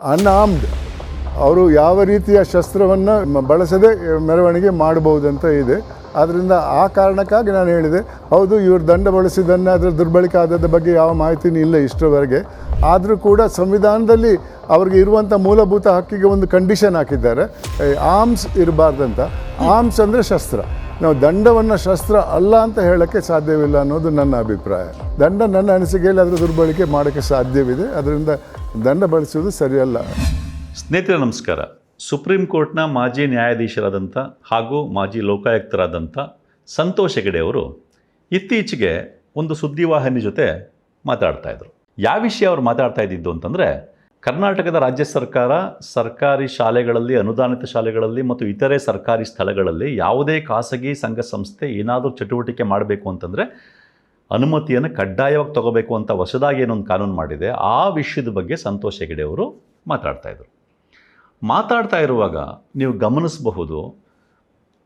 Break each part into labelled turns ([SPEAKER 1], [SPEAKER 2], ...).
[SPEAKER 1] ಅನ್ಆರ್ಮ್ಡ್. ಅವರು ಯಾವ ರೀತಿಯ ಶಸ್ತ್ರವನ್ನು ಬಳಸದೆ ಮೆರವಣಿಗೆ ಮಾಡಬಹುದಂತ ಇದೆ. ಆದ್ದರಿಂದ ಆ ಕಾರಣಕ್ಕಾಗಿ ನಾನು ಹೇಳಿದೆ, ಹೌದು, ಇವರು ದಂಡ ಬಳಸಿದ್ದನ್ನು ಅದರ ದುರ್ಬಳಕೆ ಆದದ ಬಗ್ಗೆ ಯಾವ ಮಾಹಿತಿನೂ ಇಲ್ಲ ಇಷ್ಟರವರೆಗೆ. ಆದರೂ ಕೂಡ ಸಂವಿಧಾನದಲ್ಲಿ ಅವ್ರಿಗೆ ಇರುವಂಥ ಮೂಲಭೂತ ಹಕ್ಕಿಗೆ ಒಂದು ಕಂಡೀಷನ್ ಹಾಕಿದ್ದಾರೆ. ಆರ್ಮ್ಸ್ ಇರಬಾರ್ದಂತ. ಆರ್ಮ್ಸ್ ಅಂದರೆ ಶಸ್ತ್ರ. ನಾವು ದಂಡವನ್ನು ಶಸ್ತ್ರ ಅಲ್ಲ ಅಂತ ಹೇಳೋಕ್ಕೆ ಸಾಧ್ಯವಿಲ್ಲ ಅನ್ನೋದು ನನ್ನ ಅಭಿಪ್ರಾಯ. ದಂಡ ನನ್ನ ಅನಿಸಿಕೆಯಲ್ಲಿ ಅದರ ದುರ್ಬಳಕೆ ಮಾಡೋಕ್ಕೆ ಸಾಧ್ಯವಿದೆ. ಅದರಿಂದ ದಂಡ ಬಳಸುವುದು ಸರಿಯಲ್ಲ.
[SPEAKER 2] ಸ್ನೇಹಿತರೆ, ನಮಸ್ಕಾರ. ಸುಪ್ರೀಂ ಕೋರ್ಟ್ನ ಮಾಜಿ ನ್ಯಾಯಾಧೀಶರಾದಂಥ ಹಾಗೂ ಮಾಜಿ ಲೋಕಾಯುಕ್ತರಾದಂಥ ಸಂತೋಷ್ ಹೆಗಡೆ ಅವರು ಇತ್ತೀಚೆಗೆ ಒಂದು ಸುದ್ದಿವಾಹಿನಿ ಜೊತೆ ಮಾತಾಡ್ತಾ ಇದ್ರು. ಯಾವ ವಿಷಯ ಅವರು ಮಾತಾಡ್ತಾ ಇದ್ದಿದ್ದು ಅಂತಂದರೆ, ಕರ್ನಾಟಕದ ರಾಜ್ಯ ಸರ್ಕಾರ ಸರ್ಕಾರಿ ಶಾಲೆಗಳಲ್ಲಿ, ಅನುದಾನಿತ ಶಾಲೆಗಳಲ್ಲಿ ಮತ್ತು ಇತರೆ ಸರ್ಕಾರಿ ಸ್ಥಳಗಳಲ್ಲಿ ಯಾವುದೇ ಖಾಸಗಿ ಸಂಘ ಸಂಸ್ಥೆ ಏನಾದರೂ ಚಟುವಟಿಕೆ ಮಾಡಬೇಕು ಅಂತಂದರೆ ಅನುಮತಿಯನ್ನು ಕಡ್ಡಾಯವಾಗಿ ತಗೋಬೇಕು ಅಂತ ಹೊಸದಾಗಿ ಏನೊಂದು ಕಾನೂನು ಮಾಡಿದೆ, ಆ ವಿಷಯದ ಬಗ್ಗೆ ಸಂತೋಷ್ ಹೆಗಡೆ ಅವರು ಮಾತಾಡ್ತಾ ಇದ್ರು. ಮಾತಾಡ್ತಾ ಇರುವಾಗ ನೀವು ಗಮನಿಸಬಹುದು,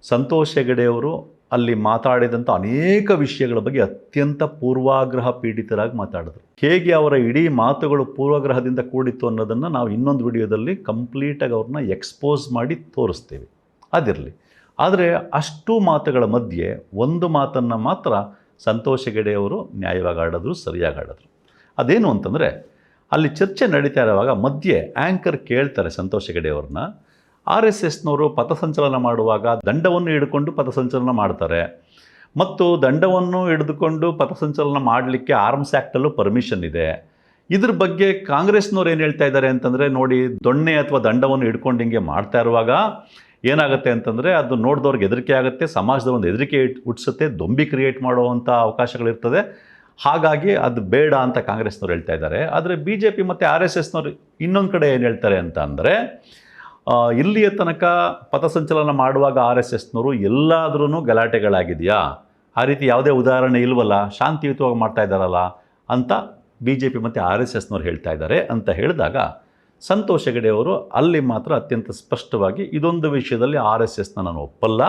[SPEAKER 2] ಸಂತೋಷ್ ಹೆಗಡೆಯವರು ಅಲ್ಲಿ ಮಾತಾಡಿದಂಥ ಅನೇಕ ವಿಷಯಗಳ ಬಗ್ಗೆ ಅತ್ಯಂತ ಪೂರ್ವಾಗ್ರಹ ಪೀಡಿತರಾಗಿ ಮಾತಾಡಿದ್ರು. ಹೇಗೆ ಅವರ ಇಡೀ ಮಾತುಗಳು ಪೂರ್ವಾಗ್ರಹದಿಂದ ಕೂಡಿತ್ತು ಅನ್ನೋದನ್ನು ನಾವು ಇನ್ನೊಂದು ವಿಡಿಯೋದಲ್ಲಿ ಕಂಪ್ಲೀಟಾಗಿ ಅವ್ರನ್ನ ಎಕ್ಸ್ಪೋಸ್ ಮಾಡಿ ತೋರಿಸ್ತೀವಿ. ಅದಿರಲಿ. ಆದರೆ ಅಷ್ಟು ಮಾತುಗಳ ಮಧ್ಯೆ ಒಂದು ಮಾತನ್ನು ಮಾತ್ರ ಸಂತೋಷ್ ಹೆಗಡೆಯವರು ನ್ಯಾಯವಾಗಿ ಆಡಿದ್ರು, ಸರಿಯಾಗಿ ಆಡಿದ್ರು. ಅದೇನು ಅಂತಂದರೆ, ಅಲ್ಲಿ ಚರ್ಚೆ ನಡೀತಾ ಇರುವಾಗ ಮಧ್ಯೆ ಆ್ಯಂಕರ್ ಕೇಳ್ತಾರೆ ಸಂತೋಷ್ ಹೆಗಡೆಯವ್ರನ್ನ ಆರ್ ಎಸ್ ಎಸ್ನವರು ಪಥಸಂಚಲನ ಮಾಡುವಾಗ ದಂಡವನ್ನು ಹಿಡ್ಕೊಂಡು ಪಥಸಂಚಲನ ಮಾಡ್ತಾರೆ. ಮತ್ತು ದಂಡವನ್ನು ಹಿಡಿದುಕೊಂಡು ಪಥಸಂಚಲನ ಮಾಡಲಿಕ್ಕೆ ಆರ್ಮ್ಸ್ ಆ್ಯಕ್ಟಲ್ಲೂ ಪರ್ಮಿಷನ್ ಇದೆ. ಇದ್ರ ಬಗ್ಗೆ ಕಾಂಗ್ರೆಸ್ನವ್ರು ಏನು ಹೇಳ್ತಾ ಇದ್ದಾರೆ ಅಂತಂದರೆ, ನೋಡಿ, ದೊಣ್ಣೆ ಅಥವಾ ದಂಡವನ್ನು ಹಿಡ್ಕೊಂಡು ಹಿಂಗೆ ಮಾಡ್ತಾ ಇರುವಾಗ ಏನಾಗುತ್ತೆ ಅಂತಂದರೆ ಅದು ನೋಡಿದವ್ರಿಗೆ ಹೆದರಿಕೆ ಆಗುತ್ತೆ, ಸಮಾಜದ ಒಂದು ಹೆದರಿಕೆ ಹುಟ್ಟಿಸುತ್ತೆ ದೊಂಬಿ ಕ್ರಿಯೇಟ್ ಮಾಡುವಂಥ ಅವಕಾಶಗಳಿರ್ತದೆ. ಹಾಗಾಗಿ ಅದು ಬೇಡ ಅಂತ ಕಾಂಗ್ರೆಸ್ನವ್ರು ಹೇಳ್ತಾ ಇದ್ದಾರೆ. ಆದರೆ ಬಿ ಜೆ ಪಿ ಮತ್ತು ಆರ್ ಎಸ್ ಎಸ್ನವ್ರು ಇನ್ನೊಂದು ಕಡೆ ಏನು ಹೇಳ್ತಾರೆ ಅಂತ ಅಂದರೆ ಇಲ್ಲಿಯ ತನಕ ಪಥಸಂಚಲನ ಮಾಡುವಾಗ ಆರ್ ಎಸ್ ಎಸ್ನವರು ಎಲ್ಲಾದ್ರೂ ಗಲಾಟೆಗಳಾಗಿದೆಯಾ? ಆ ರೀತಿ ಯಾವುದೇ ಉದಾಹರಣೆ ಇಲ್ವಲ್ಲ? ಶಾಂತಿಯುತವಾಗಿ ಮಾಡ್ತಾ ಇದ್ದಾರಲ್ಲ ಅಂತ ಬಿ ಜೆ ಪಿ ಮತ್ತು ಆರ್ ಎಸ್ ಎಸ್ನವ್ರು ಹೇಳ್ತಾ ಇದ್ದಾರೆ ಅಂತ ಹೇಳಿದಾಗ ಸಂತೋಷ್ ಹೆಗಡೆ ಅವರು ಅಲ್ಲಿ ಮಾತ್ರ ಅತ್ಯಂತ ಸ್ಪಷ್ಟವಾಗಿ ಇದೊಂದು ವಿಷಯದಲ್ಲಿ ಆರ್ ಎಸ್ ಎಸ್ನ ನಾನು ಒಪ್ಪಲ್ಲ.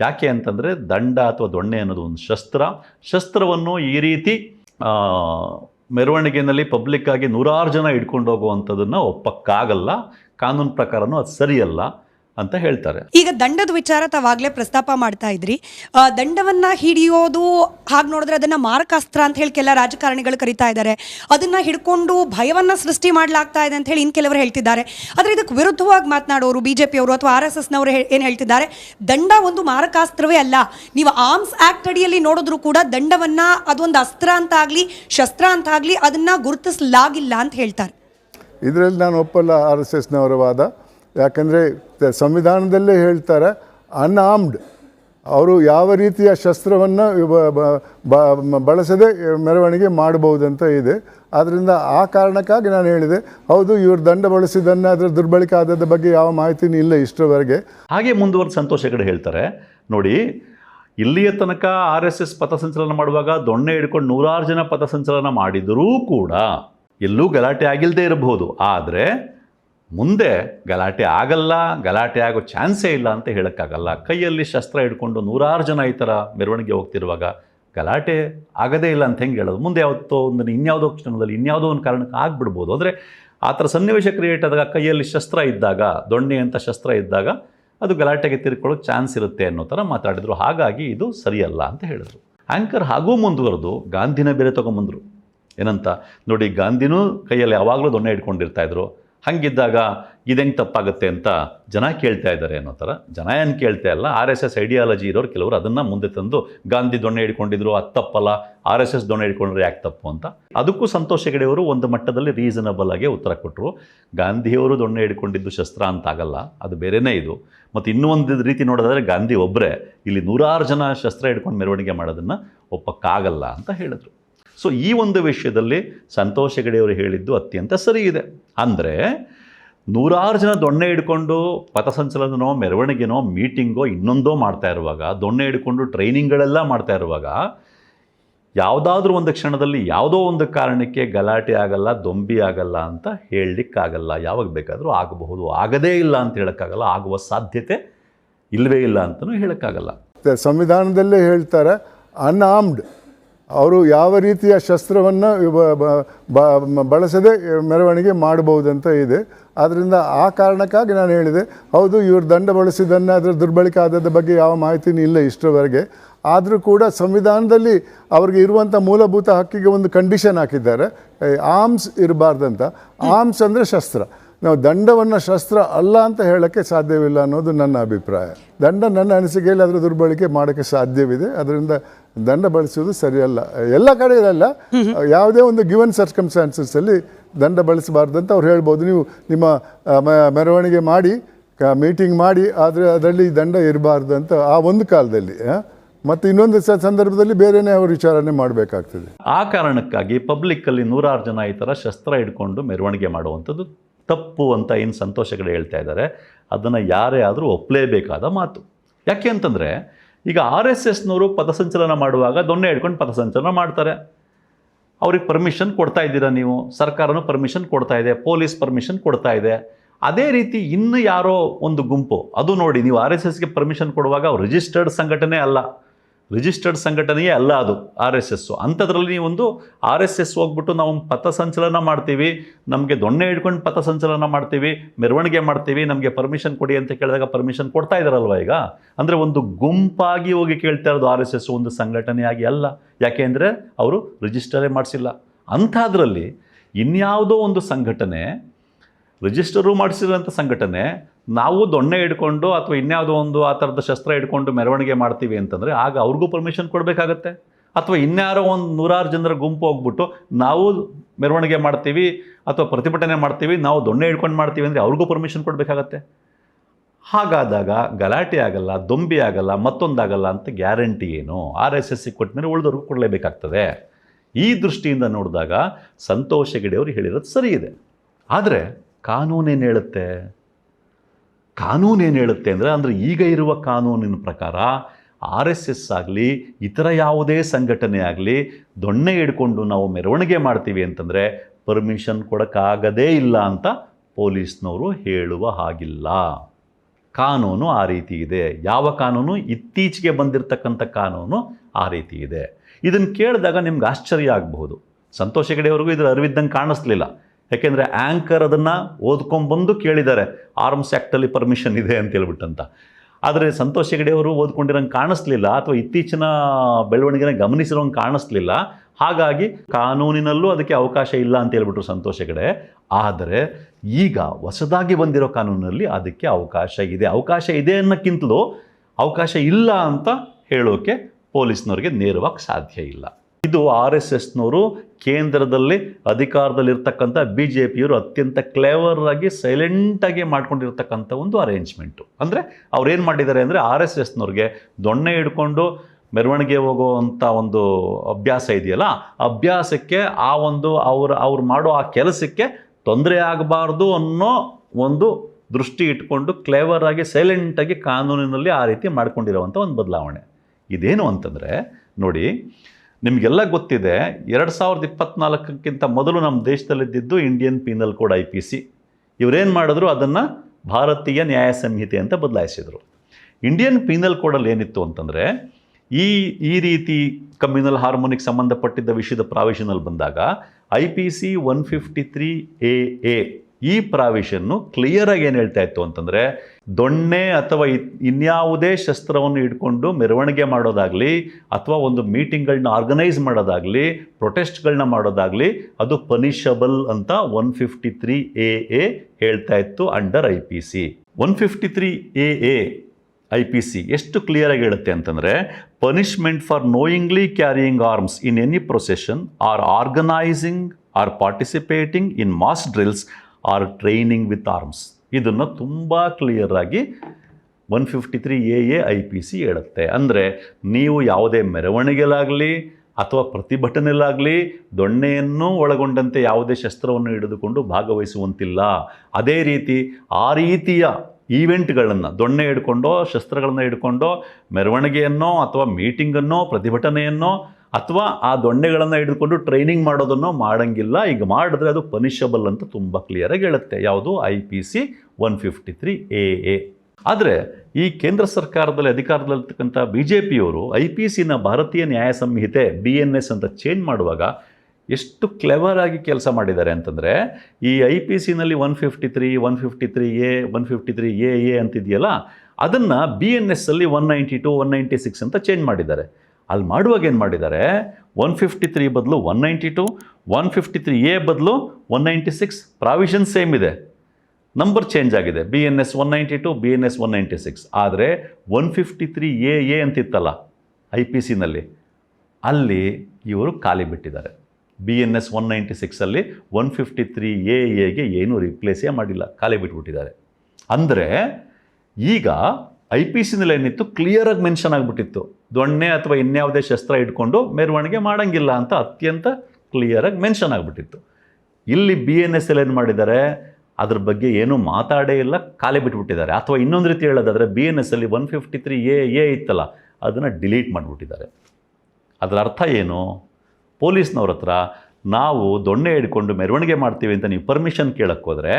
[SPEAKER 2] ಯಾಕೆ ಅಂತಂದರೆ ದಂಡ ಅಥವಾ ದೊಣ್ಣೆ ಅನ್ನೋದು ಒಂದು ಶಸ್ತ್ರ. ಶಸ್ತ್ರವನ್ನು ಈ ರೀತಿ ಮೆರವಣಿಗೆಯಲ್ಲಿ ಪಬ್ಲಿಕ್ಕಾಗಿ ನೂರಾರು ಜನ ಇಟ್ಕೊಂಡು ಹೋಗುವಂಥದ್ದನ್ನು ಒಪ್ಪಕ್ಕಾಗಲ್ಲ. ಕಾನೂನು ಪ್ರಕಾರನೂ ಅದು ಸರಿಯಲ್ಲ. ಅಂತ ಹೇಳ್ತಾರೆ.
[SPEAKER 3] ಈಗ ದಂಡದ ವಿಚಾರ ತಾವಾಗಲೇ ಪ್ರಸ್ತಾಪ ಮಾಡ್ತಾ ಇದ್ರಿ. ಆ, ದಂಡವನ್ನ ಹಿಡಿಯೋದು ಹಾಗೆ ನೋಡಿದ್ರೆ ಅದನ್ನ ಮಾರಕಾಸ್ತ್ರ ಅಂತ ಹೇಳಿ ಕೆಲ ರಾಜಕಾರಣಿಗಳು ಕರಿತಾ ಇದ್ದಾರೆ. ಅದನ್ನ ಹಿಡ್ಕೊಂಡು ಭಯವನ್ನ ಸೃಷ್ಟಿ ಮಾಡಲಾಗ್ತಾ ಇದೆ ಅಂತ ಹೇಳಿ ಇನ್ ಕೆಲವರು ಹೇಳ್ತಿದ್ದಾರೆ. ಆದ್ರೆ ಇದಕ್ಕೆ ವಿರುದ್ಧವಾಗಿ ಮಾತನಾಡೋರು ಬಿಜೆಪಿ ಅವರು ಅಥವಾ ಆರ್ ಎಸ್ ಎಸ್ನವರು ಏನು ಹೇಳ್ತಿದ್ದಾರೆ? ದಂಡ ಒಂದು ಮಾರಕಾಸ್ತ್ರವೇ ಅಲ್ಲ. ನೀವು ಆರ್ಮ್ಸ್ ಆಕ್ಟ್ ಅಡಿಯಲ್ಲಿ ನೋಡಿದ್ರು ಕೂಡ ದಂಡವನ್ನ ಅದೊಂದು ಅಸ್ತ್ರ ಅಂತ ಆಗ್ಲಿ ಶಸ್ತ್ರ ಅಂತ ಆಗ್ಲಿ ಅದನ್ನ ಗುರುತಿಸಲಾಗಿಲ್ಲ ಅಂತ ಹೇಳ್ತಾರೆ.
[SPEAKER 1] ಇದರಲ್ಲಿ ನಾನು ಒಪ್ಪಲ್ಲ ಆರ್ ಎಸ್ ಎಸ್ನವರ ವಾದ. ಯಾಕಂದರೆ ಸಂವಿಧಾನದಲ್ಲೇ ಹೇಳ್ತಾರೆ ಅನ್ಆರ್ಮ್ಡ್ ಅವರು ಯಾವ ರೀತಿಯ ಶಸ್ತ್ರವನ್ನು ಬಳಸದೆ ಮೆರವಣಿಗೆ ಮಾಡಬಹುದಂತ ಇದೆ. ಆದ್ದರಿಂದ ಆ ಕಾರಣಕ್ಕಾಗಿ ನಾನು ಹೇಳಿದೆ, ಹೌದು, ಇವರು ದಂಡ ಬಳಸಿದ್ದನ್ನು ಅದರ ದುರ್ಬಳಕೆ ಆದದ ಬಗ್ಗೆ ಯಾವ ಮಾಹಿತಿನೂ ಇಲ್ಲ ಇಷ್ಟರವರೆಗೆ.
[SPEAKER 2] ಹಾಗೆ ಮುಂದುವರೆದು ಸಂತೋಷ ಹೆಗಡೆ ಹೇಳ್ತಾರೆ, ನೋಡಿ, ಇಲ್ಲಿಯ ತನಕ ಆರ್ ಎಸ್ ಎಸ್ ಪಥಸಂಚಲನ ಮಾಡುವಾಗ ದೊಣ್ಣೆ ಹಿಡ್ಕೊಂಡು ನೂರಾರು ಜನ ಪಥಸಂಚಲನ ಮಾಡಿದರೂ ಕೂಡ ಎಲ್ಲೂ ಗಲಾಟೆ ಆಗಿಲ್ಲದೆ ಇರಬಹುದು. ಆದರೆ ಮುಂದೆ ಗಲಾಟೆ ಆಗಲ್ಲ, ಗಲಾಟೆ ಆಗೋ ಚಾನ್ಸೇ ಇಲ್ಲ ಅಂತ ಹೇಳೋಕ್ಕಾಗಲ್ಲ. ಕೈಯಲ್ಲಿ ಶಸ್ತ್ರ ಹಿಡ್ಕೊಂಡು ನೂರಾರು ಜನ ಈ ಥರ ಮೆರವಣಿಗೆ ಹೋಗ್ತಿರುವಾಗ ಗಲಾಟೆ ಆಗದೇ ಇಲ್ಲ ಅಂತ ಹೆಂಗೆ ಹೇಳೋದು? ಮುಂದೆ ಯಾವತ್ತೋ ಒಂದು ಇನ್ಯಾವುದೋ ಕ್ಷಣದಲ್ಲಿ ಇನ್ಯಾವುದೋ ಒಂದು ಕಾರಣಕ್ಕೆ ಆಗ್ಬಿಡ್ಬೋದು. ಅಂದರೆ ಆ ಥರ ಸನ್ನಿವೇಶ ಕ್ರಿಯೇಟ್ ಆದಾಗ ಕೈಯಲ್ಲಿ ಶಸ್ತ್ರ ಇದ್ದಾಗ, ದೊಣ್ಣೆ ಅಂತ ಶಸ್ತ್ರ ಇದ್ದಾಗ ಅದು ಗಲಾಟೆಗೆ ತಿರ್ಕೊಳ್ಳೋ ಚಾನ್ಸ್ ಇರುತ್ತೆ ಅನ್ನೋ ಥರ ಮಾತಾಡಿದರು. ಹಾಗಾಗಿ ಇದು ಸರಿಯಲ್ಲ ಅಂತ ಹೇಳಿದರು. ಆ್ಯಂಕರ್ ಹಾಗೂ ಮುಂದುವರೆದು ಗಾಂಧಿನ ಬೇರೆ ತೊಗೊಂಬಂದರು. ಏನಂತ? ನೋಡಿ, ಗಾಂಧಿನೂ ಕೈಯಲ್ಲಿ ಯಾವಾಗಲೂ ದೊಣ್ಣೆ ಇಟ್ಕೊಂಡಿರ್ತಾ ಇದ್ರು. ಹಂಗಿದ್ದಾಗ ಇದೆಂಗೆ ತಪ್ಪಾಗುತ್ತೆ ಅಂತ ಜನ ಕೇಳ್ತಾ ಇದ್ದಾರೆ ಅನ್ನೋ ಥರ. ಜನ ಏನು ಕೇಳ್ತಾ ಇಲ್ಲ, ಆರ್ ಎಸ್ ಎಸ್ ಐಡಿಯಾಲಜಿ ಇರೋರು ಕೆಲವರು ಅದನ್ನು ಮುಂದೆ ತಂದು ಗಾಂಧಿ ದೊಣ್ಣೆ ಹಿಡ್ಕೊಂಡಿದ್ರು, ಅದು ತಪ್ಪಲ್ಲ, ಆರ್ ಎಸ್ ಎಸ್ ದೊಣ್ಣೆ ಹಿಡ್ಕೊಂಡ್ರೆ ಯಾಕೆ ತಪ್ಪು ಅಂತ. ಅದಕ್ಕೂ ಸಂತೋಷ ಹೆಗಡೆಯವರು ಒಂದು ಮಟ್ಟದಲ್ಲಿ ರೀಸನಬಲ್ ಆಗಿ ಉತ್ತರ ಕೊಟ್ಟರು ಗಾಂಧಿಯವರು ದೊಣ್ಣೆ ಹಿಡ್ಕೊಂಡಿದ್ದು ಶಸ್ತ್ರ ಅಂತ ಆಗಲ್ಲ, ಅದು ಬೇರೆಯೇ ಇದು. ಮತ್ತು ಇನ್ನೂ ರೀತಿ ನೋಡೋದಾದರೆ ಗಾಂಧಿ ಒಬ್ಬರೇ ಇಲ್ಲಿ ನೂರಾರು ಜನ ಶಸ್ತ್ರ ಹಿಡ್ಕೊಂಡು ಮೆರವಣಿಗೆ ಮಾಡೋದನ್ನು ಒಪ್ಪಕ್ಕಾಗಲ್ಲ ಅಂತ ಹೇಳಿದ್ರು. ಸೊ ಈ ಒಂದು ವಿಷಯದಲ್ಲಿ ಸಂತೋಷ್ ಹೆಗಡೆಯವರು ಹೇಳಿದ್ದು ಅತ್ಯಂತ ಸರಿ ಇದೆ ಅಂದರೆ ನೂರಾರು ಜನ ದೊಣ್ಣೆ ಹಿಡ್ಕೊಂಡು ಪಥಸಂಚಲನೋ ಮೆರವಣಿಗೆನೋ, ಮೀಟಿಂಗೋ, ಇನ್ನೊಂದೋ ಮಾಡ್ತಾ ಇರುವಾಗ, ದೊಣ್ಣೆ ಹಿಡ್ಕೊಂಡು ಟ್ರೈನಿಂಗ್ಗಳೆಲ್ಲ ಮಾಡ್ತಾ ಇರುವಾಗ, ಯಾವುದಾದ್ರೂ ಒಂದು ಕ್ಷಣದಲ್ಲಿ ಯಾವುದೋ ಒಂದು ಕಾರಣಕ್ಕೆ ಗಲಾಟೆ ಆಗಲ್ಲ, ದೊಂಬಿ ಆಗಲ್ಲ ಅಂತ ಹೇಳಲಿಕ್ಕಾಗಲ್ಲ. ಯಾವಾಗ ಬೇಕಾದರೂ ಆಗಬಹುದು. ಆಗದೇ ಇಲ್ಲ ಅಂತ ಹೇಳೋಕ್ಕಾಗಲ್ಲ. ಆಗುವ ಸಾಧ್ಯತೆ ಇಲ್ಲವೇ ಇಲ್ಲ ಅಂತಲೂ ಹೇಳೋಕ್ಕಾಗಲ್ಲ.
[SPEAKER 1] ಸಂವಿಧಾನದಲ್ಲೇ ಹೇಳ್ತಾರೆ, ಅನ್ಆರ್ಮ್ಡ್. ಅವರು ಯಾವ ರೀತಿಯ ಶಸ್ತ್ರವನ್ನು ಬಳಸದೆ ಮೆರವಣಿಗೆ ಮಾಡಬಹುದಂತ ಇದೆ. ಆದ್ದರಿಂದ ಆ ಕಾರಣಕ್ಕಾಗಿ ನಾನು ಹೇಳಿದೆ, ಹೌದು, ಇವರು ದಂಡ ಬಳಸಿದ್ದನ್ನು ಅದರ ದುರ್ಬಳಕೆ ಆದದ ಬಗ್ಗೆ ಯಾವ ಮಾಹಿತಿನೂ ಇಲ್ಲ ಇಷ್ಟರವರೆಗೆ. ಆದರೂ ಕೂಡ ಸಂವಿಧಾನದಲ್ಲಿ ಅವ್ರಿಗೆ ಇರುವಂಥ ಮೂಲಭೂತ ಹಕ್ಕಿಗೆ ಒಂದು ಕಂಡೀಷನ್ ಹಾಕಿದ್ದಾರೆ. ಆರ್ಮ್ಸ್ ಇರಬಾರ್ದಂತ. ಆರ್ಮ್ಸ್ ಅಂದರೆ ಶಸ್ತ್ರ. ನಾವು ದಂಡವನ್ನು ಶಸ್ತ್ರ ಅಲ್ಲ ಅಂತ ಹೇಳೋಕ್ಕೆ ಸಾಧ್ಯವಿಲ್ಲ ಅನ್ನೋದು ನನ್ನ ಅಭಿಪ್ರಾಯ. ದಂಡ ನನ್ನ ಅನಿಸಿಕೆಯಲ್ಲಿ ಅದರ ದುರ್ಬಳಕೆ ಮಾಡೋಕ್ಕೆ ಸಾಧ್ಯವಿದೆ. ಅದರಿಂದ ದಂಡ ಬಳಸುವುದು ಸರಿಯಲ್ಲ. ಎಲ್ಲ ಕಡೆ ಇರಲ್ಲ. ಯಾವುದೇ ಒಂದು ಗಿವನ್ ಸರ್ಕಮ್ಸ್ಟಾನ್ಸಸ್ಸಲ್ಲಿ ದಂಡ ಬಳಸಬಾರ್ದು ಅಂತ ಅವ್ರು ಹೇಳ್ಬೋದು. ನೀವು ನಿಮ್ಮ ಮೆರವಣಿಗೆ ಮಾಡಿ ಮೀಟಿಂಗ್ ಮಾಡಿ, ಆದರೆ ಅದರಲ್ಲಿ ದಂಡ ಇರಬಾರ್ದು ಅಂತ ಆ ಒಂದು ಕಾಲದಲ್ಲಿ? ಮತ್ತು ಇನ್ನೊಂದು ಸಂದರ್ಭದಲ್ಲಿ ಬೇರೆನೇ ಅವರು ವಿಚಾರಣೆ ಮಾಡಬೇಕಾಗ್ತದೆ.
[SPEAKER 2] ಆ ಕಾರಣಕ್ಕಾಗಿ ಪಬ್ಲಿಕ್ಕಲ್ಲಿ ನೂರಾರು ಜನ ಈ ಥರ ಶಸ್ತ್ರ ಹಿಡ್ಕೊಂಡು ಮೆರವಣಿಗೆ ಮಾಡುವಂಥದ್ದು ತಪ್ಪು ಅಂತ ಏನು ಸಂತೋಷಗಳು ಹೇಳ್ತಾ ಇದ್ದಾರೆ, ಅದನ್ನು ಯಾರೇ ಆದರೂ ಒಪ್ಪಲೇಬೇಕಾದ ಮಾತು. ಯಾಕೆ ಅಂತಂದರೆ, ಈಗ ಆರ್ ಎಸ್ ಎಸ್ನವರು ಪಥಸಂಚಲನ ಮಾಡುವಾಗ ದೊಣ್ಣೆ ಹಿಡ್ಕೊಂಡು ಪಥಸಂಚಲನ ಮಾಡ್ತಾರೆ. ಅವ್ರಿಗೆ ಪರ್ಮಿಷನ್ ಕೊಡ್ತಾ ಇದ್ದೀರಾ ನೀವು? ಸರ್ಕಾರನೂ ಪರ್ಮಿಷನ್ ಕೊಡ್ತಾ ಇದೆ, ಪೊಲೀಸ್ ಪರ್ಮಿಷನ್ ಕೊಡ್ತಾ ಇದೆ. ಅದೇ ರೀತಿ ಇನ್ನು ಯಾರೋ ಒಂದು ಗುಂಪು, ಅದು ನೋಡಿ, ನೀವು ಆರ್ ಎಸ್ ಎಸ್ಗೆ ಪರ್ಮಿಷನ್ ಕೊಡುವಾಗ ರಿಜಿಸ್ಟರ್ಡ್ ಸಂಘಟನೆ ಅಲ್ಲ. ರಿಜಿಸ್ಟರ್ಡ್ ಸಂಘಟನೆಯೇ ಅಲ್ಲ ಅದು, ಆರ್ ಎಸ್ ಎಸ್ಸು ಅಂಥದ್ರಲ್ಲಿ ಒಂದು ಆರ್ ಎಸ್ ಎಸ್ ಹೋಗ್ಬಿಟ್ಟು ನಾವು ಪಥಸಂಚಲನ ಮಾಡ್ತೀವಿ, ನಮಗೆ ದೊಣ್ಣೆ ಹಿಡ್ಕೊಂಡು ಪಥಸಂಚಲನ ಮಾಡ್ತೀವಿ, ಮೆರವಣಿಗೆ ಮಾಡ್ತೀವಿ, ನಮಗೆ ಪರ್ಮಿಷನ್ ಕೊಡಿ ಅಂತ ಕೇಳಿದಾಗ ಪರ್ಮಿಷನ್ ಕೊಡ್ತಾ ಇದ್ದಾರಲ್ವ ಈಗ? ಅಂದರೆ ಒಂದು ಗುಂಪಾಗಿ ಹೋಗಿ ಕೇಳ್ತಾ ಇರೋದು ಆರ್ ಎಸ್ ಎಸ್ ಒಂದು ಸಂಘಟನೆಯಾಗಿ ಅಲ್ಲ. ಯಾಕೆ ಅಂದರೆ ಅವರು ರಿಜಿಸ್ಟರೇ ಮಾಡಿಸಿಲ್ಲ. ಅಂಥದ್ರಲ್ಲಿ ಇನ್ಯಾವುದೋ ಒಂದು ಸಂಘಟನೆ ರಿಜಿಸ್ಟರು ಮಾಡಿಸಿರೋಂಥ ಸಂಘಟನೆ, ನಾವು ದೊಣ್ಣೆ ಹಿಡ್ಕೊಂಡು ಅಥವಾ ಇನ್ಯಾವುದೋ ಒಂದು ಆ ಥರದ ಶಸ್ತ್ರ ಹಿಡ್ಕೊಂಡು ಮೆರವಣಿಗೆ ಮಾಡ್ತೀವಿ ಅಂತಂದರೆ ಆಗ ಅವ್ರಿಗೂ ಪರ್ಮಿಷನ್ ಕೊಡಬೇಕಾಗತ್ತೆ. ಅಥವಾ ಇನ್ಯಾರೋ ಒಂದು ನೂರಾರು ಜನರ ಗುಂಪು ಹೋಗ್ಬಿಟ್ಟು ನಾವು ಮೆರವಣಿಗೆ ಮಾಡ್ತೀವಿ ಅಥವಾ ಪ್ರತಿಭಟನೆ ಮಾಡ್ತೀವಿ, ನಾವು ದೊಣ್ಣೆ ಹಿಡ್ಕೊಂಡು ಮಾಡ್ತೀವಿ ಅಂದರೆ ಅವ್ರಿಗೂ ಪರ್ಮಿಷನ್ ಕೊಡಬೇಕಾಗತ್ತೆ. ಹಾಗಾದಾಗ ಗಲಾಟೆ ಆಗಲ್ಲ, ದೊಂಬಿ ಆಗಲ್ಲ, ಮತ್ತೊಂದಾಗಲ್ಲ ಅಂತ ಗ್ಯಾರಂಟಿ ಏನು? ಆರ್ ಎಸ್ ಎಸ್ಸಿಗೆ ಕೊಟ್ಟ ಮೇಲೆ ಉಳಿದವ್ರಿಗೂ ಕೊಡಲೇಬೇಕಾಗ್ತದೆ. ಈ ದೃಷ್ಟಿಯಿಂದ ನೋಡಿದಾಗ ಸಂತೋಷ್ ಹೆಗಡೆ ಅವರು ಹೇಳಿರೋದು ಸರಿ ಇದೆ. ಆದರೆ ಕಾನೂನೇನು ಹೇಳುತ್ತೆ? ಕಾನೂನೇನು ಹೇಳುತ್ತೆ ಅಂದರೆ ಅಂದರೆ ಈಗ ಇರುವ ಕಾನೂನಿನ ಪ್ರಕಾರ ಆರ್ ಎಸ್ ಎಸ್ ಆಗಲಿ, ಇತರ ಯಾವುದೇ ಸಂಘಟನೆ ಆಗಲಿ, ದೊಣ್ಣೆ ಹಿಡ್ಕೊಂಡು ನಾವು ಮೆರವಣಿಗೆ ಮಾಡ್ತೀವಿ ಅಂತಂದರೆ ಪರ್ಮಿಷನ್ ಕೊಡೋಕ್ಕಾಗದೇ ಇಲ್ಲ ಅಂತ ಪೊಲೀಸ್ನವರು ಹೇಳುವ ಹಾಗಿಲ್ಲ. ಕಾನೂನು ಆ ರೀತಿ ಇದೆ. ಯಾವ ಕಾನೂನು? ಇತ್ತೀಚೆಗೆ ಬಂದಿರತಕ್ಕಂಥ ಕಾನೂನು ಆ ರೀತಿ ಇದೆ. ಇದನ್ನು ಕೇಳಿದಾಗ ನಿಮ್ಗೆ ಆಶ್ಚರ್ಯ ಆಗಬಹುದು. ಸಂತೋಷ್ ಹೆಗಡೆಯವ್ರಿಗೂ ಇದರ ಅರಿವಿದ್ದಂಗೆ ಕಾಣಿಸ್ಲಿಲ್ಲ. ಯಾಕೆಂದರೆ ಆ್ಯಂಕರ್ ಅದನ್ನು ಓದ್ಕೊಂಡ್ಬಂದು ಕೇಳಿದ್ದಾರೆ. ಆರ್ಮ್ಸ್ ಆ್ಯಕ್ಟಲ್ಲಿ ಪರ್ಮಿಷನ್ ಇದೆ ಅಂತ ಹೇಳ್ಬಿಟ್ಟಂತ. ಆದರೆ ಸಂತೋಷ್ ಹೆಗಡೆಯವರು ಓದ್ಕೊಂಡಿರೋಂಗೆ ಕಾಣಿಸ್ಲಿಲ್ಲ ಅಥವಾ ಇತ್ತೀಚಿನ ಬೆಳವಣಿಗೆನ ಗಮನಿಸಿರೋಂಗೆ ಕಾಣಿಸ್ಲಿಲ್ಲ. ಹಾಗಾಗಿ ಕಾನೂನಿನಲ್ಲೂ ಅದಕ್ಕೆ ಅವಕಾಶ ಇಲ್ಲ ಅಂತ ಹೇಳ್ಬಿಟ್ರು ಸಂತೋಷ್ ಹೆಗಡೆ. ಆದರೆ ಈಗ ಹೊಸದಾಗಿ ಬಂದಿರೋ ಕಾನೂನಲ್ಲಿ ಅದಕ್ಕೆ ಅವಕಾಶ ಇದೆ. ಅವಕಾಶ ಇದೆ ಅನ್ನೋಕ್ಕಿಂತಲೂ ಅವಕಾಶ ಇಲ್ಲ ಅಂತ ಹೇಳೋಕೆ ಪೊಲೀಸ್ನವ್ರಿಗೆ ನೇರವಾಗಿ ಸಾಧ್ಯ ಇಲ್ಲ. ಇದು ಆರ್ ಎಸ್ ಎಸ್ನವರು ಕೇಂದ್ರದಲ್ಲಿ ಅಧಿಕಾರದಲ್ಲಿರ್ತಕ್ಕಂಥ ಬಿ ಜೆ ಪಿಯವರು ಅತ್ಯಂತ ಕ್ಲೇವರ್ ಆಗಿ ಸೈಲೆಂಟಾಗಿ ಮಾಡ್ಕೊಂಡಿರ್ತಕ್ಕಂಥ ಒಂದು ಅರೇಂಜ್ಮೆಂಟು ಅಂದರೆ ಅವ್ರು ಏನು ಮಾಡಿದ್ದಾರೆ ಅಂದರೆ ಆರ್ ಎಸ್ ಎಸ್ನವ್ರಿಗೆ ದೊಣ್ಣೆ ಹಿಡ್ಕೊಂಡು ಮೆರವಣಿಗೆ ಹೋಗುವಂಥ ಒಂದು ಅಭ್ಯಾಸ ಇದೆಯಲ್ಲ, ಅಭ್ಯಾಸಕ್ಕೆ ಆ ಒಂದು ಅವ್ರ, ಅವ್ರು ಮಾಡೋ ಆ ಕೆಲಸಕ್ಕೆ ತೊಂದರೆ ಆಗಬಾರ್ದು ಅನ್ನೋ ಒಂದು ದೃಷ್ಟಿ ಇಟ್ಕೊಂಡು ಕ್ಲೇವರ್ ಆಗಿ ಸೈಲೆಂಟಾಗಿ ಕಾನೂನಿನಲ್ಲಿ ಆ ರೀತಿ ಮಾಡ್ಕೊಂಡಿರುವಂಥ ಒಂದು ಬದಲಾವಣೆ. ಇದೇನು ಅಂತಂದರೆ ನೋಡಿ ನಿಮಗೆಲ್ಲ ಗೊತ್ತಿದೆ, ಎರಡು ಸಾವಿರದ ಇಪ್ಪತ್ನಾಲ್ಕಕ್ಕಿಂತ ಮೊದಲು ನಮ್ಮ ದೇಶದಲ್ಲಿದ್ದಿದ್ದು Indian penal code I P C ಇವರೇನು ಮಾಡಿದ್ರು? ಅದನ್ನು ಭಾರತೀಯ ನ್ಯಾಯ ಸಂಹಿತೆ ಅಂತ ಬದಲಾಯಿಸಿದರು. ಇಂಡಿಯನ್ ಪೀನಲ್ ಕೋಡಲ್ಲಿ ಏನಿತ್ತು ಅಂತಂದರೆ, ಈ ಈ ರೀತಿ ಕಮ್ಯುನಲ್ ಹಾರ್ಮೋನಿಕ್ ಸಂಬಂಧಪಟ್ಟಿದ್ದ ವಿಷಯದ ಪ್ರಾವಿಷನಲ್ಲಿ ಬಂದಾಗ I P C one fifty three A A ಈ ಪ್ರಾವಿಷನ್ನು ಕ್ಲಿಯರಾಗಿ ಏನು ಹೇಳ್ತಾ ಇತ್ತು ಅಂತಂದರೆ, ದೊಣ್ಣೆ ಅಥವಾ ಇನ್ಯಾವುದೇ ಶಸ್ತ್ರವನ್ನು ಇಟ್ಕೊಂಡು ಮೆರವಣಿಗೆ ಮಾಡೋದಾಗಲಿ, ಅಥವಾ ಒಂದು ಮೀಟಿಂಗ್ಗಳನ್ನ ಆರ್ಗನೈಸ್ ಮಾಡೋದಾಗಲಿ ಪ್ರೊಟೆಸ್ಟ್ಗಳನ್ನ ಮಾಡೋದಾಗಲಿ, ಅದು ಪನಿಷಬಲ್ ಅಂತ one fifty three A A ಹೇಳ್ತಾ ಇತ್ತು under I P C one fifty three A A I P C ಎಷ್ಟು ಕ್ಲಿಯರಾಗಿ ಹೇಳುತ್ತೆ ಅಂತಂದರೆ punishment for knowingly carrying arms in any procession or organising or participating in mass drills or training with arms ಇದನ್ನು ತುಂಬ ಕ್ಲಿಯರಾಗಿ one fifty three A A I P C ಹೇಳುತ್ತೆ. ಅಂದರೆ ನೀವು ಯಾವುದೇ ಮೆರವಣಿಗೆಲಾಗಲಿ ಅಥವಾ ಪ್ರತಿಭಟನೆಲಾಗಲಿ ದೊಣ್ಣೆಯನ್ನು ಒಳಗೊಂಡಂತೆ ಯಾವುದೇ ಶಸ್ತ್ರವನ್ನು ಹಿಡಿದುಕೊಂಡು ಭಾಗವಹಿಸುವಂತಿಲ್ಲ. ಅದೇ ರೀತಿ ಆ ರೀತಿಯ ಈವೆಂಟ್ಗಳನ್ನು ದೊಣ್ಣೆ ಹಿಡ್ಕೊಂಡೋ, ಶಸ್ತ್ರಗಳನ್ನು ಹಿಡ್ಕೊಂಡೋ, ಮೆರವಣಿಗೆಯನ್ನೋ ಅಥವಾ ಮೀಟಿಂಗನ್ನೋ ಪ್ರತಿಭಟನೆಯನ್ನೋ ಅಥವಾ ಆ ದೊಣ್ಣೆಗಳನ್ನು ಹಿಡಿದುಕೊಂಡು ಟ್ರೈನಿಂಗ್ ಮಾಡೋದನ್ನು ಮಾಡಂಗಿಲ್ಲ. ಈಗ ಮಾಡಿದ್ರೆ ಅದು ಪನಿಷಬಲ್ ಅಂತ ತುಂಬ ಕ್ಲಿಯರಾಗಿ ಹೇಳುತ್ತೆ. ಯಾವುದು? I P C one fifty three A A ಆದರೆ ಈ ಕೇಂದ್ರ ಸರ್ಕಾರದಲ್ಲಿ ಅಧಿಕಾರದಲ್ಲಿರ್ತಕ್ಕಂಥ ಬಿ ಜೆ ಪಿಯವರು ಐ ಪಿ ಸಿನ Bharatiya Nyaya Sanhita B N S ಅಂತ ಚೇಂಜ್ ಮಾಡುವಾಗ ಎಷ್ಟು ಕ್ಲೆವರ್ ಆಗಿ ಕೆಲಸ ಮಾಡಿದ್ದಾರೆ ಅಂತಂದರೆ, ಈ I P ಸಿನಲ್ಲಿ one fifty three one fifty three A one fifty three A A ಅಂತಿದೆಯಲ್ಲ, ಅದನ್ನು B N ಎಸ್ಸಲ್ಲಿ one ninety two one ninety six ಅಂತ ಚೇಂಜ್ ಮಾಡಿದ್ದಾರೆ. ಅಲ್ಲಿ ಮಾಡುವಾಗ ಏನು ಮಾಡಿದ್ದಾರೆ? ಒನ್ ಫಿಫ್ಟಿ ತ್ರೀ ಬದಲು one ninety two one fifty three A ಬದಲು one ninety six provision same ಇದೆ. ನಂಬರ್ ಚೇಂಜ್ ಆಗಿದೆ. B N S one ninety two B N S one ninety six ಆದರೆ one fifty three A A ಅಂತಿತ್ತಲ್ಲ I P ಸಿನಲ್ಲಿ ಅಲ್ಲಿ ಇವರು ಖಾಲಿ ಬಿಟ್ಟಿದ್ದಾರೆ. B N S one ninety ಸಿಕ್ಸಲ್ಲಿ one fifty three A ಎಗೆ ಏನೂ ರಿಪ್ಲೇಸೇ ಮಾಡಿಲ್ಲ. ಖಾಲಿ ಬಿಟ್ಬಿಟ್ಟಿದ್ದಾರೆ. ಅಂದರೆ ಈಗ ಐ ಪಿ ಸಿನಲ್ಲಿ ಏನಿತ್ತು? ಕ್ಲಿಯರಾಗಿ ಮೆನ್ಷನ್ ಆಗಿಬಿಟ್ಟಿತ್ತು. ದೊಣ್ಣೆ ಅಥವಾ ಇನ್ಯಾವುದೇ ಶಸ್ತ್ರ ಇಟ್ಕೊಂಡು ಮೆರವಣಿಗೆ ಮಾಡೋಂಗಿಲ್ಲ ಅಂತ ಅತ್ಯಂತ ಕ್ಲಿಯರಾಗಿ ಮೆನ್ಷನ್ ಆಗಿಬಿಟ್ಟಿತ್ತು. ಇಲ್ಲಿ ಬಿ ಎನ್ ಎಸ್ ಎಲ್ ಏನು ಮಾಡಿದ್ದಾರೆ? ಅದ್ರ ಬಗ್ಗೆ ಏನೂ ಮಾತಾಡೇ ಇಲ್ಲ, ಖಾಲಿ ಬಿಟ್ಬಿಟ್ಟಿದ್ದಾರೆ. ಅಥವಾ ಇನ್ನೊಂದು ರೀತಿ ಹೇಳೋದಾದರೆ ಬಿ ಎನ್ ಎಸ್ ಅಲ್ಲಿ one fifty three A A ಇತ್ತಲ್ಲ, ಅದನ್ನು ಡಿಲೀಟ್ ಮಾಡಿಬಿಟ್ಟಿದ್ದಾರೆ. ಅದರ ಅರ್ಥ ಏನು? ಪೊಲೀಸ್ನವ್ರ ಹತ್ರ ನಾವು ದೊಣ್ಣೆ ಹಿಡ್ಕೊಂಡು ಮೆರವಣಿಗೆ ಮಾಡ್ತೀವಿ ಅಂತ ನೀವು ಪರ್ಮಿಷನ್ ಕೇಳಕ್ಕೆ ಹೋದರೆ,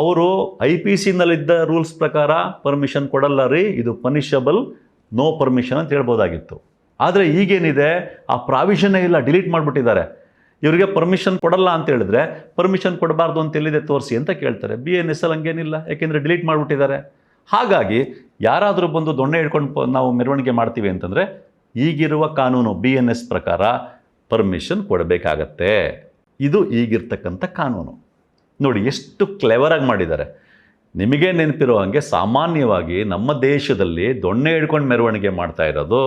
[SPEAKER 2] ಅವರು ಐ ಪಿ ಸಿನಲ್ಲಿದ್ದ ರೂಲ್ಸ್ ಪ್ರಕಾರ ಪರ್ಮಿಷನ್ ಕೊಡಲ್ಲ ರೀ, ಇದು ಪನಿಷಬಲ್ ನೋ ಪರ್ಮಿಷನ್ ಅಂತ ಹೇಳ್ಬೋದಾಗಿತ್ತು. ಆದರೆ ಈಗೇನಿದೆ? ಆ ಪ್ರಾವಿಷನ್ನೇ ಇಲ್ಲ ಡಿಲೀಟ್ ಮಾಡಿಬಿಟ್ಟಿದ್ದಾರೆ. ಇವರಿಗೆ ಪರ್ಮಿಷನ್ ಕೊಡಲ್ಲ ಅಂತ ಹೇಳಿದ್ರೆ ಪರ್ಮಿಷನ್ ಕೊಡಬಾರ್ದು ಅಂತ ಎಲ್ಲಿದೆ ತೋರಿಸಿ ಅಂತ ಕೇಳ್ತಾರೆ. ಬಿ ಎನ್ ಎಸ್ ಎಲ್ ಹಂಗೇನಿಲ್ಲ, ಯಾಕೆಂದರೆ ಡಿಲೀಟ್ ಮಾಡಿಬಿಟ್ಟಿದ್ದಾರೆ. ಹಾಗಾಗಿ ಯಾರಾದರೂ ಬಂದು ದೊಣ್ಣೆ ಹಿಡ್ಕೊಂಡು ನಾವು ಮೆರವಣಿಗೆ ಮಾಡ್ತೀವಿ ಅಂತಂದರೆ ಈಗಿರುವ ಕಾನೂನು ಬಿ ಎನ್ ಎಸ್ ಪ್ರಕಾರ ಪರ್ಮಿಷನ್ ಕೊಡಬೇಕಾಗತ್ತೆ. ಇದು ಈಗಿರ್ತಕ್ಕಂಥ ಕಾನೂನು. ನೋಡಿ ಎಷ್ಟು ಕ್ಲೆವರಾಗಿ ಮಾಡಿದ್ದಾರೆ. ನಿಮಗೆ ನೆನಪಿರೋ ಹಾಗೆ ಸಾಮಾನ್ಯವಾಗಿ ನಮ್ಮ ದೇಶದಲ್ಲಿ ದೊಣ್ಣೆ ಹಿಡ್ಕೊಂಡು ಮೆರವಣಿಗೆ ಮಾಡ್ತಾ ಇರೋದು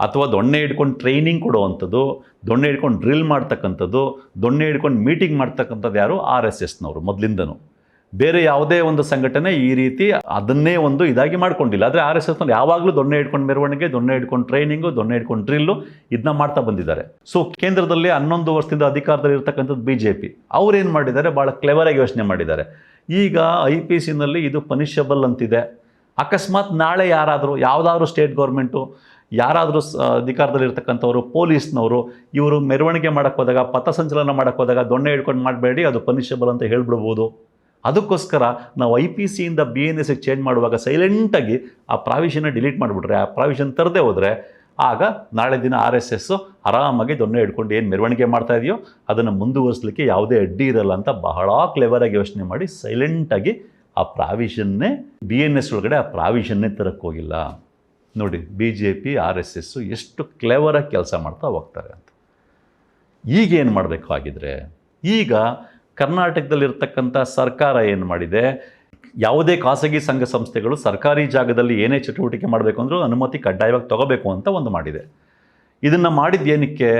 [SPEAKER 2] ಅಥವಾ ದೊಣ್ಣೆ ಹಿಡ್ಕೊಂಡು ಟ್ರೈನಿಂಗ್ ಕೊಡುವಂಥದ್ದು, ದೊಣ್ಣೆ ಹಿಡ್ಕೊಂಡು ಡ್ರಿಲ್ ಮಾಡ್ತಕ್ಕಂಥದ್ದು, ದೊಣ್ಣೆ ಹಿಡ್ಕೊಂಡು ಮೀಟಿಂಗ್ ಮಾಡ್ತಕ್ಕಂಥದ್ದು ಯಾರು ಆರ್ ಎಸ್ ಎಸ್ನವರು ಮೊದಲಿಂದನೂ. ಬೇರೆ ಯಾವುದೇ ಒಂದು ಸಂಘಟನೆ ಈ ರೀತಿ ಅದನ್ನೇ ಒಂದು ಇದಾಗಿ ಮಾಡ್ಕೊಂಡಿಲ್ಲ. ಆದರೆ ಆರ್ ಎಸ್ ಎಸ್ನಲ್ಲಿ ಯಾವಾಗಲೂ ದೊಣ್ಣೆ ಇಟ್ಕೊಂಡು ಮೆರವಣಿಗೆ, ದೊಣ್ಣೆ ಹಿಡ್ಕೊಂಡು ಟ್ರೈನಿಂಗು ದೊಣ್ಣೆ ಇಟ್ಕೊಂಡು ಡ್ರಿಲ್ಲು ಇದನ್ನ ಮಾಡ್ತಾ ಬಂದಿದ್ದಾರೆ. ಸೊ ಕೇಂದ್ರದಲ್ಲಿ ಹನ್ನೊಂದು ವರ್ಷದಿಂದ ಅಧಿಕಾರದಲ್ಲಿ ಇರ್ತಕ್ಕಂಥದ್ದು ಬಿ ಜೆ ಪಿ ಅವ್ರೇನು ಮಾಡಿದ್ದಾರೆ? ಭಾಳ ಕ್ಲೆವರಾಗಿ ಯೋಚನೆ ಮಾಡಿದ್ದಾರೆ. ಈಗ ಐ ಪಿ ಸಿನಲ್ಲಿ ಇದು ಪನಿಷಬಲ್ ಅಂತಿದೆ. ಅಕಸ್ಮಾತ್ ನಾಳೆ ಯಾರಾದರೂ, ಯಾವುದಾದ್ರೂ ಸ್ಟೇಟ್ ಗೌರ್ಮೆಂಟು ಯಾರಾದರೂ ಅಧಿಕಾರದಲ್ಲಿ ಇರ್ತಕ್ಕಂಥವ್ರು, ಪೊಲೀಸ್ನವರು, ಇವರು ಮೆರವಣಿಗೆ ಮಾಡೋಕ್ಕೋದಾಗ ಪಥಸಂಚಲನ ಮಾಡೋಕ್ಕೋದಾಗ ದೊಣ್ಣೆ ಹಿಡ್ಕೊಂಡು ಮಾಡಬೇಡಿ, ಅದು ಪನಿಷಬಲ್ ಅಂತ ಹೇಳ್ಬಿಡ್ಬೋದು. ಅದಕ್ಕೋಸ್ಕರ ನಾವು ಐ ಪಿ ಸಿಯಿಂದ ಬಿ ಎನ್ ಎಸ್ಗೆ ಚೇಂಜ್ ಮಾಡುವಾಗ ಸೈಲೆಂಟಾಗಿ ಆ ಪ್ರಾವಿಷನ್ನ ಡಿಲೀಟ್ ಮಾಡಿಬಿಟ್ರೆ, ಆ ಪ್ರಾವಿಷನ್ ತರದೇ ಹೋದರೆ, ಆಗ ನಾಳೆ ದಿನ ಆರ್ ಎಸ್ ಎಸ್ಸು ಆರಾಮಾಗಿ ದೊಣ್ಣೆ ಹಿಡ್ಕೊಂಡು ಏನು ಮೆರವಣಿಗೆ ಮಾಡ್ತಾ ಇದೆಯೋ ಅದನ್ನು ಮುಂದುವರಿಸಲಿಕ್ಕೆ ಯಾವುದೇ ಅಡ್ಡಿ ಇರಲ್ಲ ಅಂತ ಬಹಳ ಕ್ಲೆವರಾಗಿ ಯೋಚನೆ ಮಾಡಿ ಸೈಲೆಂಟಾಗಿ ಆ ಪ್ರಾವಿಷನ್ನೇ ಬಿ ಎನ್ ಎಸ್ ಒಳಗಡೆ ಆ ಪ್ರಾವಿಷನ್ನೇ ತರಕ್ಕೋಗಿಲ್ಲ ನೋಡಿ B J P R S S ಎಷ್ಟು ಕ್ಲೆವರಾಗಿ ಕೆಲಸ ಮಾಡ್ತಾ ಹೋಗ್ತಾರೆ ಅಂತ. ಈಗೇನು ಮಾಡಬೇಕು ಆಗಿದ್ರೆ ಈಗ ಕರ್ನಾಟಕದಲ್ಲಿರ್ತಕ್ಕಂಥ ಸರ್ಕಾರ ಏನು ಮಾಡಿದೆ? ಯಾವುದೇ ಖಾಸಗಿ ಸಂಘ ಸಂಸ್ಥೆಗಳು ಸರ್ಕಾರಿ ಜಾಗದಲ್ಲಿ ಏನೇ ಚಟುವಟಿಕೆ ಮಾಡಬೇಕು ಅಂದರೂ ಅನುಮತಿ ಕಡ್ಡಾಯವಾಗಿ ತಗೋಬೇಕು ಅಂತ ಒಂದು ಮಾಡಿದೆ. ಇದನ್ನು ಮಾಡಿದ್ದು ಏನಕ್ಕೆ?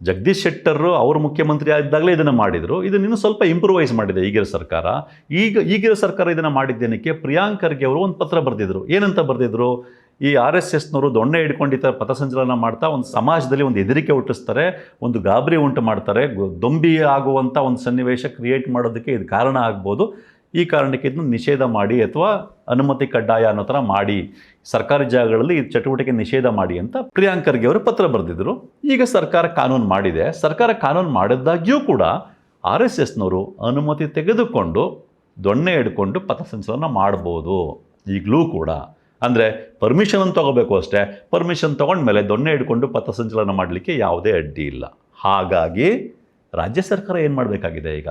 [SPEAKER 2] ಜಗದೀಶ್ ಶೆಟ್ಟರು ಅವರು ಮುಖ್ಯಮಂತ್ರಿ ಆಗಿದ್ದಾಗಲೇ ಇದನ್ನು ಮಾಡಿದರು. ಇದನ್ನು ಇನ್ನೂ ಸ್ವಲ್ಪ ಇಂಪ್ರೂವೈಸ್ ಮಾಡಿದೆ ಈಗಿರೋ ಸರ್ಕಾರ. ಈಗ ಈಗಿರೋ ಸರ್ಕಾರ ಇದನ್ನು ಮಾಡಿದ್ದೇನಕ್ಕೆ ಪ್ರಿಯಾಂಕ್ ಖರ್ಗೆ ಅವರು ಒಂದು ಪತ್ರ ಬರೆದಿದ್ದರು ಏನಂತ ಬರೆದಿದ್ರು? ಈ ಆರ್ ಎಸ್ ಎಸ್ನವರು ದೊಣ್ಣೆ ಹಿಡ್ಕೊಂಡು ಈ ಥರ ಪಥಸಂಚಲನ ಮಾಡ್ತಾ ಒಂದು ಸಮಾಜದಲ್ಲಿ ಒಂದು ಹೆದರಿಕೆ ಹುಟ್ಟಿಸ್ತಾರೆ, ಒಂದು ಗಾಬರಿ ಉಂಟು ಮಾಡ್ತಾರೆ ದೊಂಬಿ ಆಗುವಂಥ ಒಂದು ಸನ್ನಿವೇಶ ಕ್ರಿಯೇಟ್ ಮಾಡೋದಕ್ಕೆ ಇದು ಕಾರಣ ಆಗ್ಬೋದು. ಈ ಕಾರಣಕ್ಕೆ ಇದನ್ನು ನಿಷೇಧ ಮಾಡಿ ಅಥವಾ ಅನುಮತಿ ಕಡ್ಡಾಯ ಅನ್ನೋ ಥರ ಮಾಡಿ, ಸರ್ಕಾರಿ ಜಾಗಗಳಲ್ಲಿ ಈ ಚಟುವಟಿಕೆ ನಿಷೇಧ ಮಾಡಿ ಅಂತ ಪ್ರಿಯಾಂಕರ್ಗೆ ಅವರು ಪತ್ರ ಬರೆದಿದ್ದರು ಈಗ ಸರ್ಕಾರ ಕಾನೂನು ಮಾಡಿದೆ. ಸರ್ಕಾರ ಕಾನೂನು ಮಾಡಿದ್ದಾಗ್ಯೂ ಕೂಡ ಆರ್ ಎಸ್ ಎಸ್ನವರು ಅನುಮತಿ ತೆಗೆದುಕೊಂಡು ದೊಣ್ಣೆ ಹಿಡ್ಕೊಂಡು ಪಥಸಂಚಲನ ಮಾಡ್ಬೋದು. ಈಗಲೂ ಕೂಡ. ಅಂದರೆ ಪರ್ಮಿಷನ್ ತೊಗೋಬೇಕು ಅಷ್ಟೇ. ಪರ್ಮಿಷನ್ ತೊಗೊಂಡ್ಮೇಲೆ ದೊಣ್ಣೆ ಹಿಡ್ಕೊಂಡು ಪಥಸಂಚಲನ ಮಾಡಲಿಕ್ಕೆ ಯಾವುದೇ ಅಡ್ಡಿ ಇಲ್ಲ. ಹಾಗಾಗಿ ರಾಜ್ಯ ಸರ್ಕಾರ ಏನು ಮಾಡಬೇಕಾಗಿದೆ ಈಗ?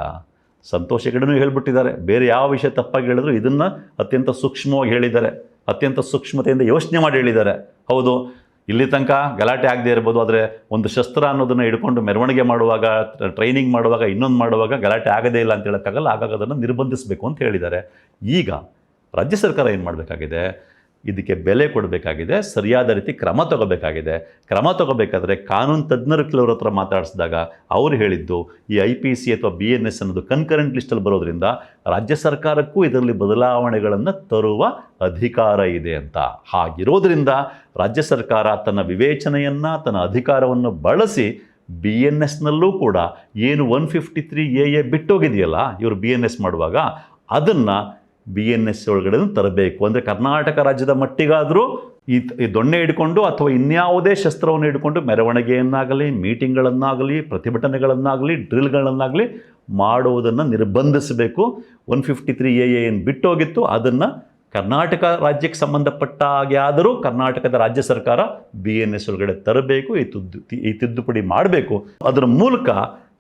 [SPEAKER 2] ಸಂತೋಷ ಹೆಗಡೆನೂ ಹೇಳಿಬಿಟ್ಟಿದ್ದಾರೆ. ಬೇರೆ ಯಾವ ವಿಷಯ ತಪ್ಪಾಗಿ ಹೇಳಿದ್ರು ಇದನ್ನು ಅತ್ಯಂತ ಸೂಕ್ಷ್ಮವಾಗಿ ಹೇಳಿದ್ದಾರೆ. ಅತ್ಯಂತ ಸೂಕ್ಷ್ಮತೆಯಿಂದ ಯೋಚನೆ ಮಾಡಿ ಹೇಳಿದ್ದಾರೆ. ಹೌದು, ಇಲ್ಲಿ ತನಕ ಗಲಾಟೆ ಆಗದೆ ಇರ್ಬೋದು, ಆದರೆ ಒಂದು ಶಸ್ತ್ರ ಅನ್ನೋದನ್ನು ಹಿಡ್ಕೊಂಡು ಮೆರವಣಿಗೆ ಮಾಡುವಾಗ ಟ್ರೈನಿಂಗ್ ಮಾಡುವಾಗ, ಇನ್ನೊಂದು ಮಾಡುವಾಗ ಗಲಾಟೆ ಆಗದೇ ಇಲ್ಲ ಅಂತ ಹೇಳೋಕ್ಕಾಗಲ್ಲ. ಆಗಾಗ ಅದನ್ನು ನಿರ್ಬಂಧಿಸಬೇಕು ಅಂತ ಹೇಳಿದ್ದಾರೆ. ಈಗ ರಾಜ್ಯ ಸರ್ಕಾರ ಏನು ಮಾಡಬೇಕಾಗಿದೆ? ಇದಕ್ಕೆ ಬೆಲೆ ಕೊಡಬೇಕಾಗಿದೆ, ಸರಿಯಾದ ರೀತಿ ಕ್ರಮ ತಗೋಬೇಕಾಗಿದೆ. ಕ್ರಮ ತಗೋಬೇಕಾದ್ರೆ ಕಾನೂನು ತಜ್ಞರು ಕೆಲವ್ರ ಹತ್ರ ಮಾತಾಡಿಸಿದಾಗ ಅವ್ರು ಹೇಳಿದ್ದು, ಈ ಐ ಪಿ ಸಿ ಅಥವಾ ಬಿ ಎನ್ ಎಸ್ ಅನ್ನೋದು ಕನ್ಕರೆಂಟ್ ಲಿಸ್ಟಲ್ಲಿ ಬರೋದ್ರಿಂದ ರಾಜ್ಯ ಸರ್ಕಾರಕ್ಕೂ ಇದರಲ್ಲಿ ಬದಲಾವಣೆಗಳನ್ನು ತರುವ ಅಧಿಕಾರ ಇದೆ ಅಂತ. ಹಾಗಿರೋದ್ರಿಂದ ರಾಜ್ಯ ಸರ್ಕಾರ ತನ್ನ ವಿವೇಚನೆಯನ್ನು, ತನ್ನ ಅಧಿಕಾರವನ್ನು ಬಳಸಿ ಬಿ ಎನ್ ಎಸ್ನಲ್ಲೂ ಕೂಡ ಏನು one fifty three A A ಬಿಟ್ಟೋಗಿದೆಯಲ್ಲ, ಇವರು ಬಿ ಎನ್ ಎಸ್ ಮಾಡುವಾಗ, ಅದನ್ನು ಬಿ ಎನ್ ಎಸ್ ಒಳಗಡೆ ತರಬೇಕು. ಅಂದರೆ ಕರ್ನಾಟಕ ರಾಜ್ಯದ ಮಟ್ಟಿಗಾದರೂ ಈ ದೊಣ್ಣೆ ಹಿಡ್ಕೊಂಡು ಅಥವಾ ಇನ್ಯಾವುದೇ ಶಸ್ತ್ರವನ್ನು ಹಿಡ್ಕೊಂಡು ಮೆರವಣಿಗೆಯನ್ನಾಗಲಿ, ಮೀಟಿಂಗ್ಗಳನ್ನಾಗಲಿ, ಪ್ರತಿಭಟನೆಗಳನ್ನಾಗಲಿ, ಡ್ರಿಲ್ಗಳನ್ನಾಗಲಿ ಮಾಡುವುದನ್ನು ನಿರ್ಬಂಧಿಸಬೇಕು. ಒನ್ ಫಿಫ್ಟಿ ತ್ರೀ ಎ ಏನು ಬಿಟ್ಟೋಗಿತ್ತು. ಅದನ್ನು ಕರ್ನಾಟಕ ರಾಜ್ಯಕ್ಕೆ ಸಂಬಂಧಪಟ್ಟ ಹಾಗೆ ಆದರೂ ಕರ್ನಾಟಕದ ರಾಜ್ಯ ಸರ್ಕಾರ ಬಿ ಎನ್ ಎಸ್ ಒಳಗಡೆ ತರಬೇಕು. ಈ ತುದ್ದು, ಈ ತಿದ್ದುಪಡಿ ಮಾಡಬೇಕು. ಅದರ ಮೂಲಕ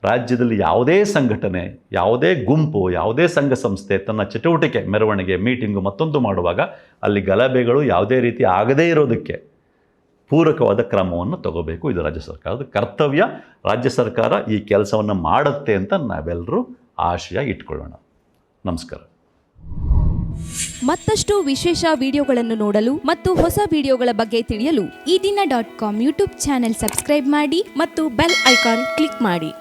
[SPEAKER 2] ರಾಜ್ಯದಲ್ಲಿ ಯಾವುದೇ ಸಂಘಟನೆ, ಯಾವುದೇ ಗುಂಪು, ಯಾವುದೇ ಸಂಘ ಸಂಸ್ಥೆ ತನ್ನ ಚಟುವಟಿಕೆ, ಮೆರವಣಿಗೆ, ಮೀಟಿಂಗು ಮತ್ತೊಂದು ಮಾಡುವಾಗ ಅಲ್ಲಿ ಗಲಭೆಗಳು ಯಾವುದೇ ರೀತಿ ಆಗದೇ ಇರೋದಕ್ಕೆ ಪೂರಕವಾದ ಕ್ರಮವನ್ನು ತಗೋಬೇಕು. ಇದು ರಾಜ್ಯ ಸರ್ಕಾರದ ಕರ್ತವ್ಯ. ರಾಜ್ಯ ಸರ್ಕಾರ ಈ ಕೆಲಸವನ್ನು ಮಾಡುತ್ತೆ ಅಂತ ನಾವೆಲ್ಲರೂ ಆಶಯ ಇಟ್ಕೊಳ್ಳೋಣ. ನಮಸ್ಕಾರ.
[SPEAKER 4] ಮತ್ತಷ್ಟು ವಿಶೇಷ ವಿಡಿಯೋಗಳನ್ನು ನೋಡಲು ಮತ್ತು ಹೊಸ ವಿಡಿಯೋಗಳ ಬಗ್ಗೆ ತಿಳಿಯಲು
[SPEAKER 5] Ee Dina dot com YouTube channel subscribe ಮಾಡಿ ಮತ್ತು ಬೆಲ್ ಐಕಾನ್ ಕ್ಲಿಕ್ ಮಾಡಿ.